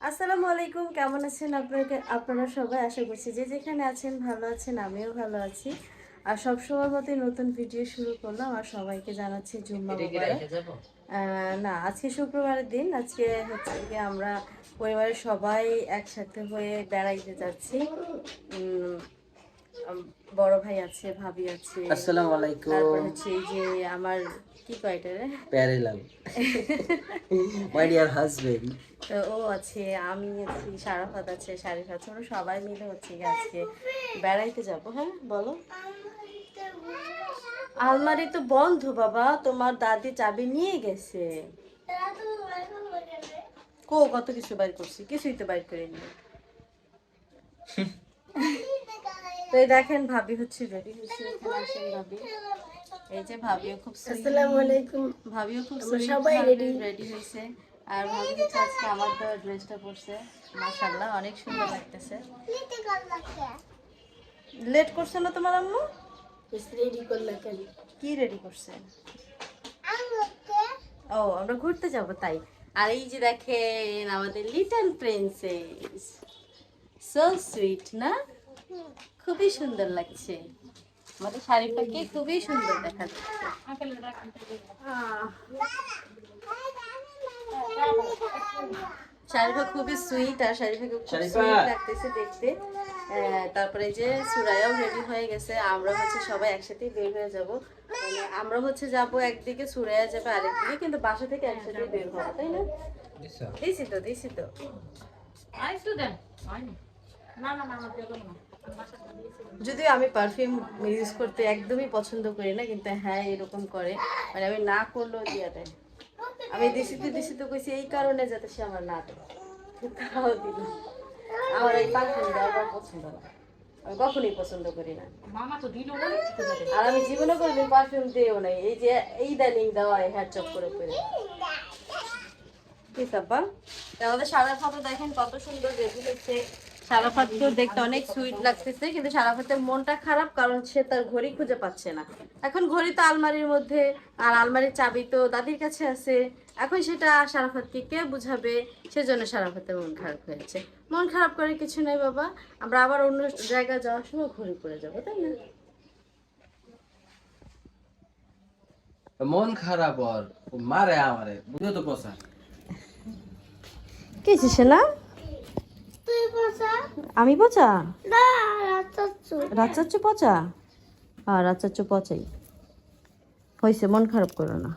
আসসালামু আলাইকুম কেমন আছেন আপনাকে? আপনারা সবাই আশা করছি যে যেখানে আছেন ভালো আছেন আমিও ভালো আছি। আর সব সময় মতোই নতুন ভিডিও শুরু করলাম আর সবাইকে জানাচ্ছি জুম্মা না আজকে শুক্রবারের দিন আজকে হচ্ছে কি আমরা পরিবারের সবাই একসাথে হয়ে বেড়াইতে যাচ্ছি। উম, বড় ভাই আছে ভাবি আছে। আসসালামু আলাইকুম। তারপর হচ্ছে এই যে আমার কি কয়টা রে? প্যারেলাল। মাই ডিয়ার হাজবেন্ড তো ও আছে আমি আছি সারাফাত আছে শারিফা আছে ওরা সবাই মিলে হচ্ছে আজকে বেড়াইতে যাব হ্যাঁ? বলো। আলমারি তো বন্ধ বাবা তোমার দাদি চাবি নিয়ে গেছে। কো কত কিছু বাইর করছি কিছুই তো বাইর করে নিয়ে তো দেখেন ভাবি হচ্ছে রেডি হচ্ছে ভাবি। এই যে ভাবিও খুব আসসালামু আলাইকুম। ভাবিও খুব সবাই রেডি রেডি হয়েছে। আর ভাবি হচ্ছে আজকে আমার দেওয়া ড্রেসটা পরছে। মাশাআল্লাহ অনেক সুন্দর লাগতেছে। লেট করছে না তোমার আম্মু? রেডি করলে কেন? কি রেডি করছে? ও আমরা ঘুরতে যাব তাই। আর এই যে দেখেন আমাদের লিটল প্রিন্সেস সো সুইট না? খুবই সুন্দর লাগছে। আমাদের শাড়িটাকে খুবই সুন্দর দেখা যাচ্ছে শারিফা খুবই সুইট আর শারিফাকে খুব সুইট লাগতেছে দেখতে। আহ, তারপরে যে সুরায়াও রেডি হয়ে গেছে আমরা হচ্ছে সবাই একসাথে বের হয়ে যাব। মানে আমরা হচ্ছে যাব একদিকে সুরায়া যাবে আরেকদিকে কিন্তু বাসা থেকে একসাথে বের হব তাই না? দিছি? তো দিছি তো। যদিও আমি পারফিউম ইউজ করতে একদমই পছন্দ করি না কিন্তু হ্যাঁ এরকম করে। মানে আমি না করলেও দিয়া দেয়। আমি দিশিতে দিশিতে কইছি এই কারণে যাতে সে আমার না তাও দিল আমার এই পারফিউম দেওয়া পছন্দ না। আমি কখনোই পছন্দ করি না। আর আমি জীবনে কোনোদিন পারফিউম দিয়েও নাই। এই যে এই দানিং দেওয়া হেয়ার চপ করে করে কি সাব্বা আমাদের সারাফাতও দেখেন কত সুন্দর রেডি হচ্ছে সারাফাতকেও দেখতে অনেক সুইট লাগতেছে কিন্তু সারাফাতের মনটা খারাপ কারণ সে তার ঘড়ি খুঁজে পাচ্ছে না। এখন ঘড়ি তো আলমারির মধ্যে আর আলমারির চাবি তো দাদির কাছে আছে। এখন সেটা সারাফাতকে কে বুঝাবে? সেজন্য সারাফাতের মন খারাপ হয়েছে। মন খারাপ করে কিছু নাই বাবা আমরা আবার অন্য জায়গায় যাওয়ার সময় ঘড়ি পরে যাব তাই না? মন খারাপ ও মারে আমারে বুঝো তো পসা কি না তুই বসা আমি পচা? না রাচাচ্ছু পচা? হ্যাঁ রাচাচ্ছু পচাই। হয়েছে মন খারাপ করো না।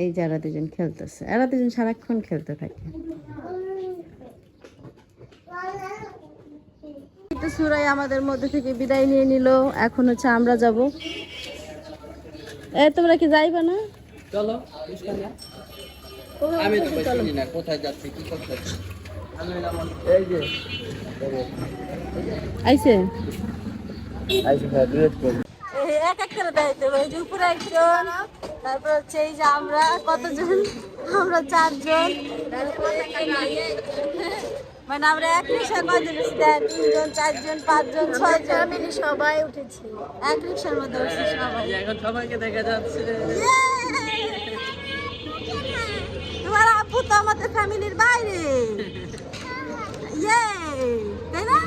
এই যে এরা দুজন খেলতেছে। এরা দুজন সারাক্ষণ খেলতে থাকে। তো সুরাই আমাদের মধ্যে থেকে বিদায় নিয়ে নিল। এখন হচ্ছে আমরা যাব। এ তোমরা কি যাইবা না? চলো আমি তো চিনি না কোথায় যাচ্ছি কি করতেছি এই যে। আইছে আইসি ভাই ডিরেক্ট করব। এক এক করে দেখাইতে হবে যে উপরে একজন তারপর হচ্ছে এই যে আমরা কতজন? আমরা চারজন। মানে আমরা এক রিক্সা কয়জন দেখ তিনজন চারজন পাঁচজন ছয়জন। মিলে সবাই উঠেছি। এক রিক্সার মধ্যে উঠছি সবাই। এখন সবাইকে দেখা যাচ্ছে। আমাদের ফ্যামিলির বাইরে ইয়ে তাই না?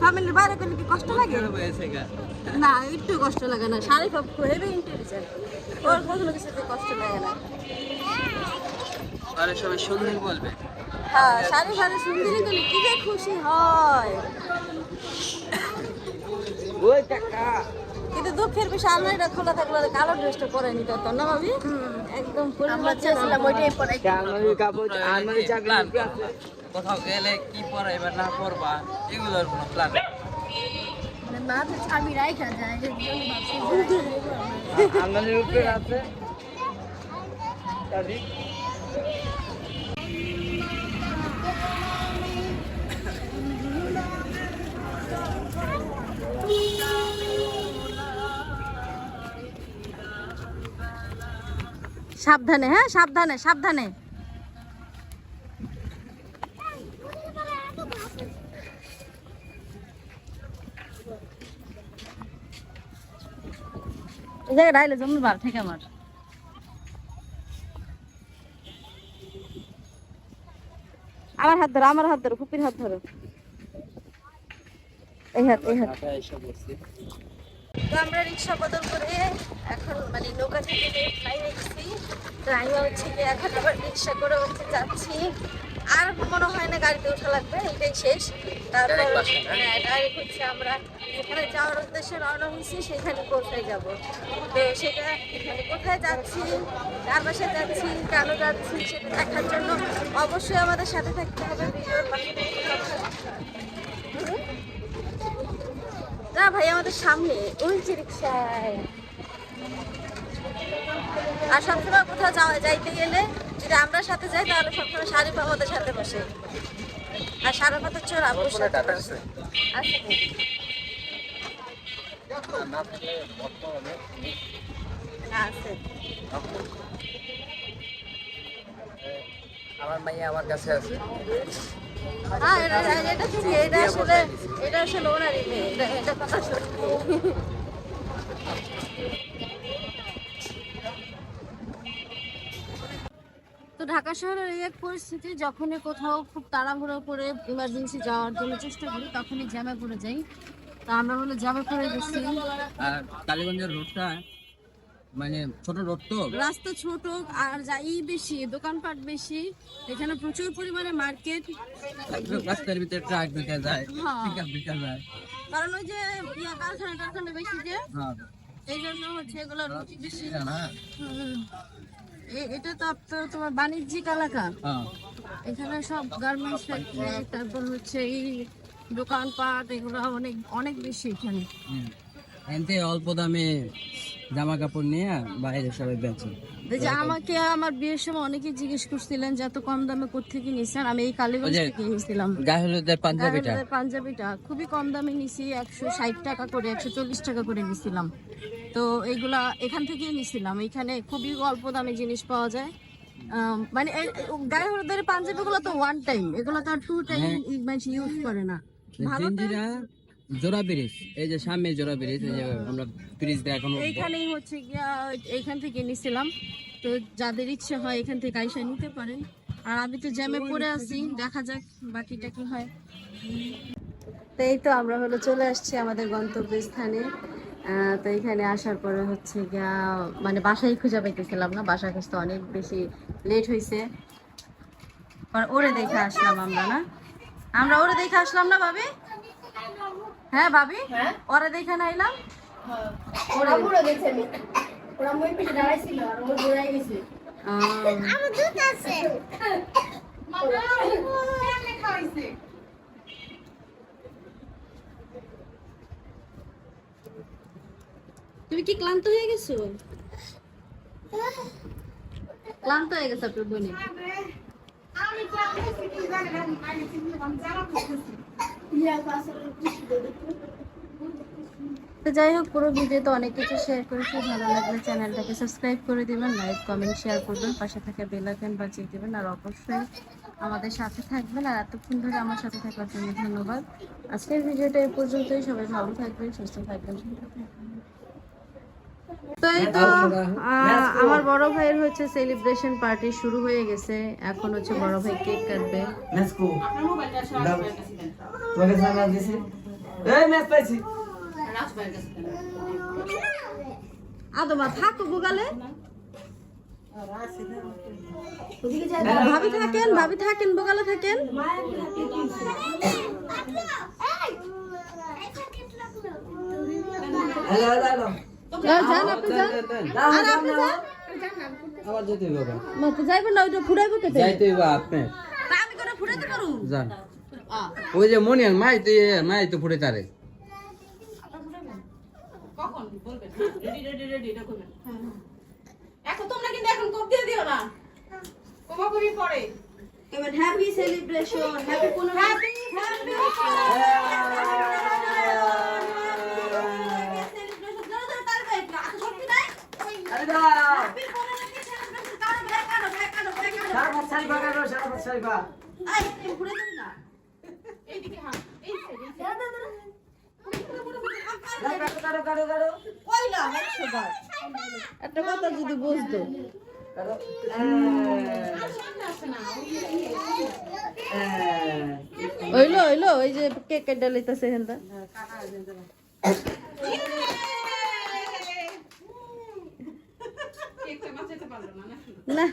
ফ্যামিলির বাইরে করলে কি কষ্ট লাগে? না একটু কষ্ট লাগে না। শাড়ি খুব হেভি ইন্টেলিজেন্ট ওর কখনো কিছুতে কষ্ট লাগে না। আরে সবাই সুন্দর বলবে। হ্যাঁ সুন্দরী কি খুশি হয়। ওই টাকা। কিন্তু দুঃখের বিষয় আলমারিটা খোলা থাকলে কালো ড্রেসটা পরে নিতে হতো না ভাবি? একদম কোথাও গেলে কি পরাইবা না পরবা এগুলোর কোনো প্ল্যান মানে তো চাবি রাখা যায় সাবধানে হ্যাঁ সাবধানে সাবধানে। রাইলে বার আমার। হাত ধরো, আমার হাত ধরো হাত ধরো। এই হাত এই হাত। তো আমরা রিক্সা বদল করে এখন মানে নৌকা থেকে ফ্লাইটে গেছি তো আমি হচ্ছে গিয়ে এখন আবার রিক্সা করে হচ্ছে যাচ্ছি আর মনে হয় না গাড়িতে ওঠা লাগবে এটাই শেষ তারপর না? হ্যাঁ ডাইরেক্ট হচ্ছে আমরা যেখানে যাওয়ার উদ্দেশ্যে রওনা হয়েছি সেখানে পৌঁছায় যাব তো সেটা মানে কোথায় যাচ্ছি কার বাসায় যাচ্ছি কেন যাচ্ছি সেটা দেখার জন্য অবশ্যই আমাদের সাথে থাকতে হবে ভিডিওর পাশে? না ভাই আমাদের সামনে ওই যে রিক্সায়। আর সবসময় কোথাও যাওয়া যাইতে গেলে যদি আমরা সাথে যাই তাহলে সবসময় শারিফ আমাদের সাথে বসে। আর সারা কথা চোর আবুর সাথে বসে। আছে। আছে। আমার মাইয়া আমার কাছে আছে। হ্যাঁ এটা এটা ঠিক এটা আসলে এটা আসলে ওনারই এটা এটা কথা সত্যি। তো ঢাকা শহরের এই এক পরিস্থিতি যখনই কোথাও খুব তাড়াহুড়ো করে ইমার্জেন্সি যাওয়ার জন্য চেষ্টা করি তখনই জ্যামে পড়ে যাই। তা আমরা হলো জ্যামে পড়ে গেছি। আর কালীগঞ্জের রোডটা মানে ছোট রোড তো? রাস্তা ছোট আর যাই বেশি দোকানপাট বেশি এখানে প্রচুর পরিমাণে মার্কেট। রাস্তার ভিতরে ট্রাক ঢুকে যায় হ্যাঁ। পিকআপ ঢুকে যায়। কারণ ওই যে ইয়া কারখানা টারখানা বেশি যে হ্যাঁ। এই জন্য হচ্ছে এগুলো বেশি। না? হুম। এ- এটা তো আপনার তোমার বাণিজ্যিক এলাকা। হ্যাঁ। এখানে সব গার্মেন্টস ফ্যাক্টরি তারপর হচ্ছে এই দোকানপাট এগুলো অনেক অনেক বেশি এখানে। এনতে অল্প দামে জামা কাপড় নিয়ে বাইরে সবাই বেচে। যে আমাকে আমার বিয়ের সময় অনেকেই জিজ্ঞেস করছিলেন যে এত কম দামে কোথেকে নিয়েছেন? আমি এই কালীগঞ্জ থেকে নিয়েছিলাম। গায়ে পাঞ্জাবিটা। পাঞ্জাবিটা। খুবই কম দামে নিছি একশো ষাট টাকা করে একশো চল্লিশ টাকা করে নিছিলাম তো এইগুলা এখান থেকেই নিছিলাম এখানে খুবই অল্প দামে জিনিস পাওয়া যায়। মানে গায়ে হলুদের পাঞ্জাবিগুলো তো ওয়ান টাইম এগুলো তো আর টু টাইম মানে ইউজ করে না। ভালো জোড়া ব্রিজ, এই যে সামনে জোড়া ব্রিজ, এই যে আমরা ব্রিজ এখন। এইখানেই হচ্ছে গিয়া, এইখান থেকে নিছিলাম। তো যাদের ইচ্ছে হয় এখান থেকে আইসা নিতে পারেন। আর আমি তো জ্যামে পড়ে আছি, দেখা যাক বাকিটা কি হয়। তো এই তো আমরা হলো চলে আসছি আমাদের গন্তব্যস্থানে। তো এখানে আসার পরে হচ্ছে গিয়া মানে বাসায় খুঁজে পাইতেছিলাম না, বাসা খুঁজতে অনেক বেশি লেট হয়েছে ওরে দেখে আসলাম আমরা না। আমরা ওরে দেখে আসলাম না ভাবি? হ্যাঁ ভাবি? ওরা দেখে না এলাম। ওরে পুরো গেছে আমি। ওরা মই পিঠে দাঁড়াইছিল আর ও দৌড়াই গেছে। আমার দুধ আছে। তুমি কি ক্লান্ত হয়ে গেছো? ক্লান্ত হয়ে গেছে আপনার বোনে? ইয়া পাশে তো যাই হোক, পুরো ভিডিওতে অনেক কিছু শেয়ার করেছি। ভালো লাগলে চ্যানেলটাকে সাবস্ক্রাইব করে দেবেন লাইক কমেন্ট শেয়ার করবেন, পাশে থাকা বেল আইকন বাজিয়ে দিবেন। আর অবশ্যই আমাদের সাথে থাকবেন। আর এতক্ষণ ধরে আমার সাথে থাকার জন্য ধন্যবাদ। আজকের ভিডিওটা এই পর্যন্তই। সবাই ভালো থাকবেন, সুস্থ থাকবেন। তো এই তো আমার বড় ভাইয়ের হচ্ছে সেলিব্রেশন পার্টি শুরু হয়ে গেছে। এখন হচ্ছে বড় ভাই কেক কাটবে। আদমা থাকো গুগালে ভাবি থাকেন ভাবি থাকেন বোগালে থাকেন। Hello hello. যান আপনি যান আর আপনি যান? আবার যেতে বাবা। না তো যাইবেন না ওইটা ফুরাইবো কেটে যাইতে হইব আপনি। আমি করে ফুরাইতে পারু যান। ওই যে মনি মাই তো মাই তো ফুটে তারে। এখন তোমরা কিন্তু এখন কোপ দিয়ে দিও না। কোমা করি পরে। এবার হ্যাপি সেলিব্রেশন হ্যাপি কোন হ্যাপি আরে দাও সারা বছর সারি বাগানো সারা বছর সারি বা এইদিকে হ্যাঁ এই side, এই side। কাটো কাটো কাটো কাটো কইলা একশো বার একটা কথা যদি বুঝতো হইল হইল ওই যে কেক কেটে লইতেছে হেনটা না।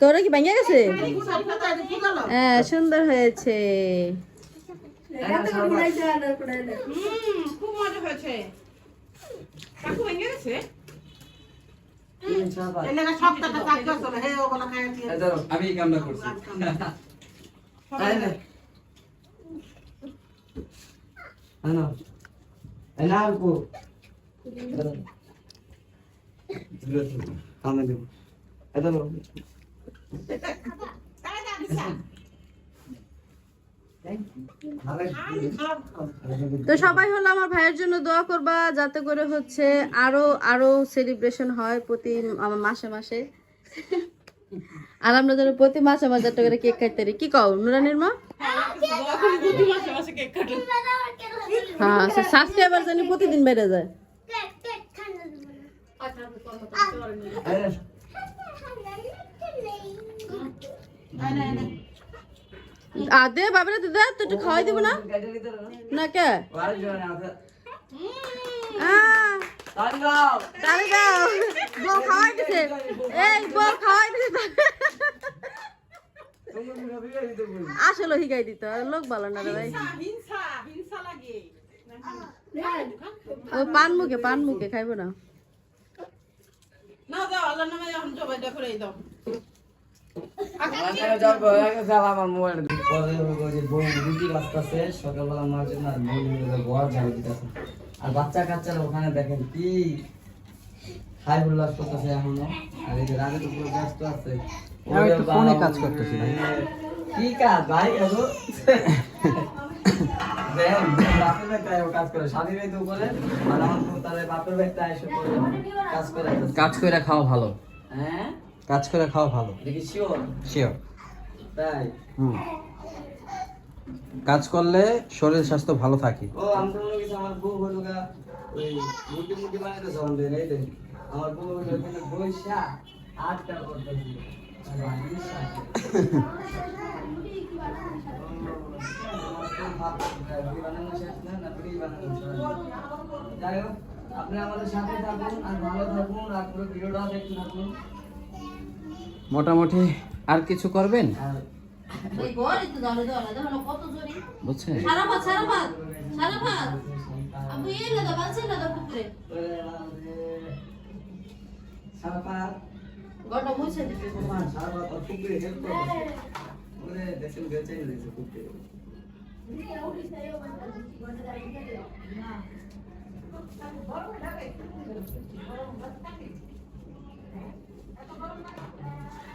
তোরা কি ভাঙিয়া গেছে? হ্যাঁ সুন্দর হয়েছে। খুব মজা হয়েছে। কাকু ভেঙে গেছে? আমি কামটা করছি। Ano? তো সবাই হলো আমার ভাইয়ের জন্য দোয়া করবা যাতে করে হচ্ছে আরও আরও সেলিব্রেশন হয় প্রতি আমার মাসে মাসে। আর আমরা যেন প্রতি মাসে মাসে একটা করে কেক কাটতে পারি। কি কও নুরানির মা? হ্যাঁ সাবস্ক্রাইবার জানি প্রতিদিন বেড়ে যায়। আ দে বাবারে দে দে, তো একটু খাওয়াই দিব না? না কে? দিত লোক ভালো না ভাই। ও পান মুখে পান মুখে খাইবো না। না দাও আল্লাহর নামে এখন জবাইটা করে দাও। আমার মোবাইল পরে ওই যে বউ রুটি বাঁচতেছে সকালবেলা মার জন্য আর ঘর ঝাড়ু দিতেছে। আর বাচ্চা কাচ্চারা ওখানে দেখেন কি হাই উল্লাস করতেছে এখনও। আর এই যে রাগে তো পুরো ব্যস্ত আছে ফোনে কাজ করতেছি ভাই। কি কাজ ভাই কাজ করে স্বামী ভাই করে আর আমার বউ তাহলে বাপের করে কাজ করে কাজ করে খাওয়া ভালো। হ্যাঁ? কাজ করে খাওয়া ভালো। দেখি শিওর শিওর তাই? হুম। কাজ করলে শরীর স্বাস্থ্য ভালো থাকে। ও আমি তো মনে করছি আমার বউ হলো গা ওই মুটি মুটি বানাইতে সব দেয় এই আমার বউ হলো ওখানে বইসা আটটা করতেছি আর আমি সাথে। যাই হোক, আপনি আমাদের সাথে থাকুন আর ভালো থাকুন আর পুরো ভিডিওটা দেখতে থাকুন। মোটামুটি আর কিছু করবেন? বুঝছেন? সারা ভাত সারা